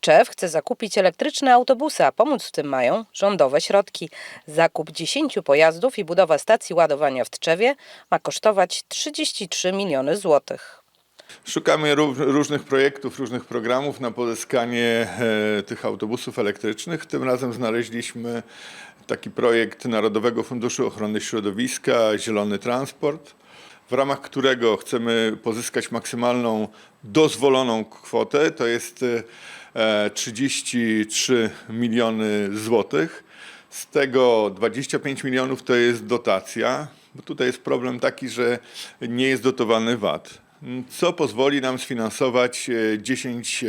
Tczew chce zakupić elektryczne autobusy, a pomóc w tym mają rządowe środki. Zakup 10 pojazdów i budowa stacji ładowania w Tczewie ma kosztować 33 miliony złotych. Szukamy ró- różnych projektów, różnych programów na pozyskanie e, tych autobusów elektrycznych. Tym razem znaleźliśmy taki projekt Narodowego Funduszu Ochrony Środowiska Zielony Transport, w ramach którego chcemy pozyskać maksymalną dozwoloną kwotę, to jest e, 33 miliony złotych. Z tego 25 milionów to jest dotacja, bo tutaj jest problem taki, że nie jest dotowany VAT co pozwoli nam sfinansować e, 10 e,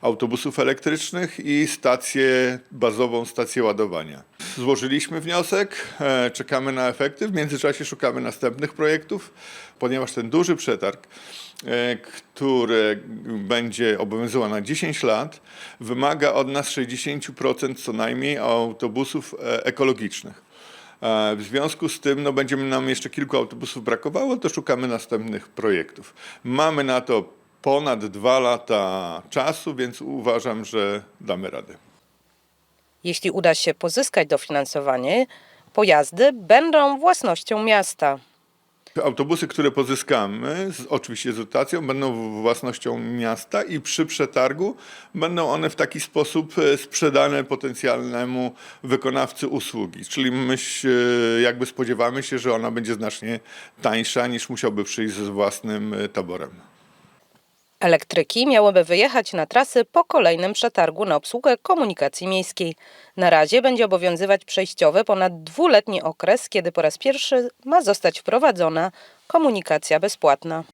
autobusów elektrycznych i stację bazową, stację ładowania. Złożyliśmy wniosek, e, czekamy na efekty, w międzyczasie szukamy następnych projektów, ponieważ ten duży przetarg, e, który będzie obowiązywał na 10 lat, wymaga od nas 60% co najmniej autobusów e, ekologicznych. E, W związku z tym no, będziemy nam jeszcze kilku autobusów brakowało, to szukamy następnych projektów. Mamy na to ponad dwa lata czasu, więc uważam, że damy radę. Jeśli uda się pozyskać dofinansowanie, pojazdy będą własnością miasta. Autobusy, które pozyskamy, z, oczywiście z dotacją, będą własnością miasta i przy przetargu będą one w taki sposób e, sprzedane potencjalnemu wykonawcy usługi. Czyli my się, jakby spodziewamy się, że ona będzie znacznie tańsza niż musiałby przyjść z własnym e, taborem. Elektryki miałyby wyjechać na trasy po kolejnym przetargu na obsługę komunikacji miejskiej. Na razie będzie obowiązywać przejściowy ponad dwuletni okres, kiedy po raz pierwszy ma zostać wprowadzona komunikacja bezpłatna.